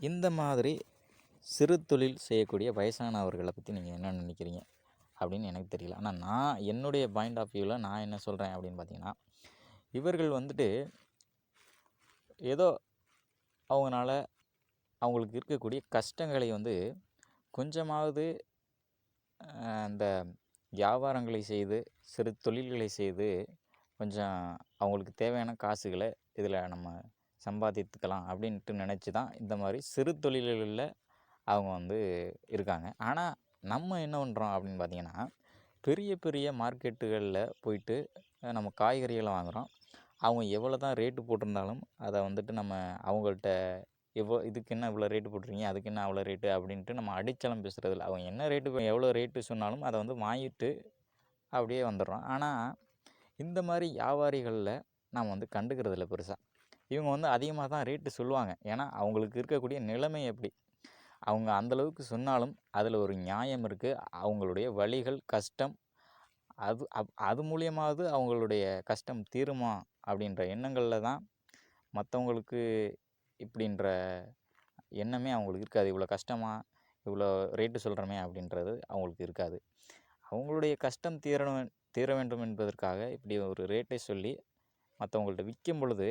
இந்த மாதிரி சிறு தொழில் செய்யக்கூடிய வயசானவர்களை பற்றி நீங்கள் என்ன நினைக்கிறீங்க? அப்படின்னு எனக்கு தெரியல. ஆனால் நான் என்னுடைய பாயிண்ட் ஆஃப் வியூவில் நான் என்ன சொல்கிறேன் அப்படின்னு பார்த்தீங்கன்னா இவர்கள் வந்துட்டு ஏதோ அவங்களால அவங்களுக்கு இருக்கக்கூடிய கஷ்டங்களை வந்து கொஞ்சமாவது அந்த வியாபாரங்களை செய்து சிறு தொழில்களை செய்து கொஞ்சம் அவங்களுக்கு தேவையான காசுகளை இதில் நம்ம சம்பாதித்துக்கலாம் அப்படின்ட்டு நினச்சி தான் இந்த மாதிரி சிறு தொழில்களில் அவங்க வந்து இருக்காங்க. ஆனால் நம்ம என்ன பண்ணுறோம் அப்படின்னு பார்த்தீங்கன்னா பெரிய பெரிய மார்க்கெட்டுகளில் போயிட்டு நம்ம காய்கறிகளை வாங்குகிறோம் அவங்க எவ்வளோ தான் ரேட்டு போட்டிருந்தாலும் அதை வந்துட்டு நம்ம அவங்கள்ட்ட எவ்வளோ இதுக்கு என்ன இவ்வளோ ரேட்டு போட்டிருக்கீங்க அதுக்கு என்ன அவ்வளோ ரேட்டு அப்படின்ட்டு நம்ம அடிச்சலம் பேசுகிறதில்ல அவங்க என்ன ரேட்டு எவ்வளோ ரேட்டு சொன்னாலும் அதை வந்து வாங்கிட்டு அப்படியே வந்துடுறோம். ஆனால் இந்த மாதிரி வியாபாரிகளில் நாம் வந்து கண்டுக்கிறதில்ல பெருசாக இவங்க வந்து அதிகமாக தான் ரேட்டு சொல்லுவாங்க. ஏன்னா அவங்களுக்கு இருக்கக்கூடிய நிலைமை எப்படி? அவங்க அந்தளவுக்கு சொன்னாலும் அதில் ஒரு நியாயம் இருக்குது அவங்களுடைய வழிகள் கஷ்டம் அது அப் அது மூலியமாவது அவங்களுடைய கஷ்டம் தீருமா? அப்படின்ற எண்ணங்களில் தான் மற்றவங்களுக்கு இப்படின்ற எண்ணமே அவங்களுக்கு இருக்காது. இவ்வளோ கஷ்டமா? இவ்வளோ ரேட்டு சொல்கிறோமே அப்படின்றது அவங்களுக்கு இருக்காது. அவங்களுடைய கஷ்டம் தீரணும் தீர வேண்டும் என்பதற்காக இப்படி ஒரு ரேட்டை சொல்லி மற்றவங்கள்ட்ட விற்கும் பொழுது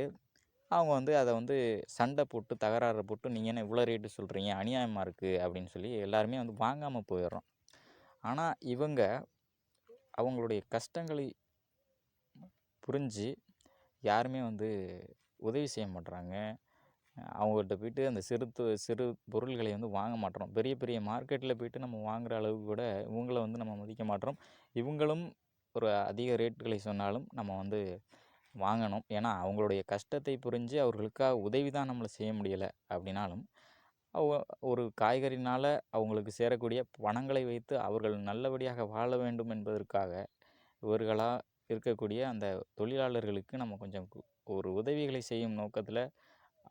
அவங்க வந்து அதை வந்து சண்டை போட்டு தகராறு போட்டு நீங்கள் என்ன இவ்வளோ ரேட்டு சொல்கிறீங்க அநியாயமாக இருக்குது அப்படின்னு சொல்லி எல்லாருமே வந்து வாங்காமல் போயிடுறோம். ஆனால் இவங்க அவங்களுடைய கஷ்டங்களை புரிஞ்சு யாருமே வந்து உதவி செய்ய மாட்றாங்க. அவங்கள்ட்ட போயிட்டு அந்த சிறு சிறு பொருள்களை வந்து வாங்க மாட்டோம் பெரிய பெரிய மார்க்கெட்டில் போயிட்டு நம்ம வாங்குகிற அளவுக்கு கூட இவங்கள வந்து நம்ம மதிக்க மாட்டோம் இவங்களும் ஒரு அதிக ரேட்டுகளை சொன்னாலும் நம்ம வந்து வாங்கணும். ஏன்னா அவங்களுடைய கஷ்டத்தை புரிஞ்சு அவர்களுக்காக உதவி தான் நம்மளை செய்ய முடியலை அப்படின்னாலும் ஒரு காய்கறினால் அவங்களுக்கு சேரக்கூடிய பணங்களை வைத்து அவர்கள் நல்லபடியாக வாழ வேண்டும் என்பதற்காக இவர்களாக இருக்கக்கூடிய அந்த தொழிலாளர்களுக்கு நம்ம கொஞ்சம் ஒரு உதவிகளை செய்யும் நோக்கத்தில்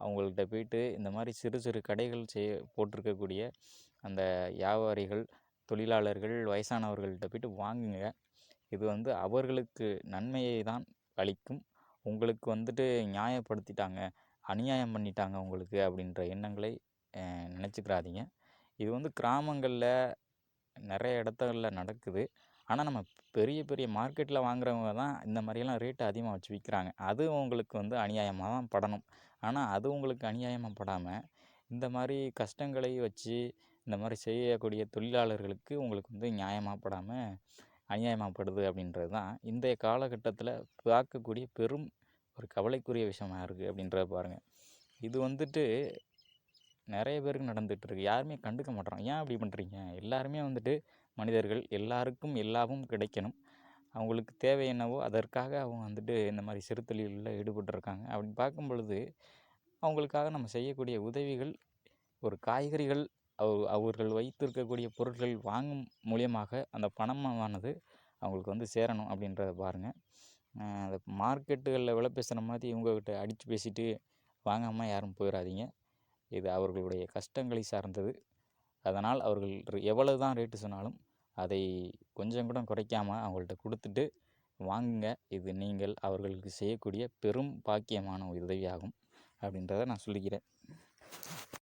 அவங்கள்ட்ட போயிட்டு இந்த மாதிரி சிறு சிறு கடைகள் செய்ய போட்டிருக்கக்கூடிய அந்த வியாபாரிகள் தொழிலாளர்கள் வயசானவர்கள்ட்ட போயிட்டு வாங்குங்க. இது வந்து அவர்களுக்கு நன்மையை தான் அளிக்கும் உங்களுக்கு வந்துட்டு நியாயப்படுத்திட்டாங்க அநியாயம் பண்ணிட்டாங்க உங்களுக்கு அப்படின்ற எண்ணங்களை நினச்சிக்கிறாதீங்க. இது வந்து கிராமங்களில் நிறைய இடத்துல நடக்குது. ஆனால் நம்ம பெரிய பெரிய மார்க்கெட்டில் வாங்குறவங்க தான் இந்த மாதிரியெல்லாம் ரேட்டு அதிகமாக வச்சு விற்கிறாங்க அது உங்களுக்கு வந்து அநியாயமாக தான் படணும். ஆனால் அது உங்களுக்கு அநியாயமாக படாமல் இந்த மாதிரி கஷ்டங்களை வச்சு இந்த மாதிரி செய்யக்கூடிய தொழிலாளர்களுக்கு உங்களுக்கு வந்து நியாயமாக படாமல் அநியாயமாகப்படுது அப்படின்றது தான் இன்றைய காலகட்டத்தில் பார்க்கக்கூடிய பெரும் ஒரு கவலைக்குரிய விஷயமா இருக்குது அப்படின்றத பாருங்கள் இது வந்துட்டு நிறைய பேருக்கு நடந்துகிட்ருக்கு. யாருமே கண்டுக்க மாட்டோம் ஏன் அப்படி பண்ணுறீங்க எல்லாருமே வந்துட்டு மனிதர்கள் எல்லாருக்கும் எல்லாமும் கிடைக்கணும். அவங்களுக்கு தேவை என்னவோ அதற்காக அவங்க வந்துட்டு இந்த மாதிரி சிறுத்தொழிலில் ஈடுபட்டிருக்காங்க. அப்படின்னு பார்க்கும் பொழுது அவங்களுக்காக நம்ம செய்யக்கூடிய உதவிகள் ஒரு காய்கறிகள் அவ அவர்கள் வைத்திருக்கக்கூடிய பொருட்கள் வாங்கும் மூலியமாக அந்த பணமானது அவங்களுக்கு வந்து சேரணும் அப்படின்றத பாருங்கள் அந்த மார்க்கெட்டுகளில் விலை பேசுகிற மாதிரி இவங்கக்கிட்ட அடித்து பேசிட்டு வாங்காமல் யாரும் போயிடாதீங்க இது அவர்களுடைய கஷ்டங்களை சார்ந்தது. அதனால் அவர்கள் எவ்வளவு தான் ரேட்டு சொன்னாலும் அதை கொஞ்சம் கூட குறைக்காமல் அவங்கள்ட்ட கொடுத்துட்டு வாங்குங்க. இது நீங்கள் அவர்களுக்கு செய்யக்கூடிய பெரும் பாக்கியமான உதவியாகும் அப்படின்றத நான் சொல்லிக்கிறேன்.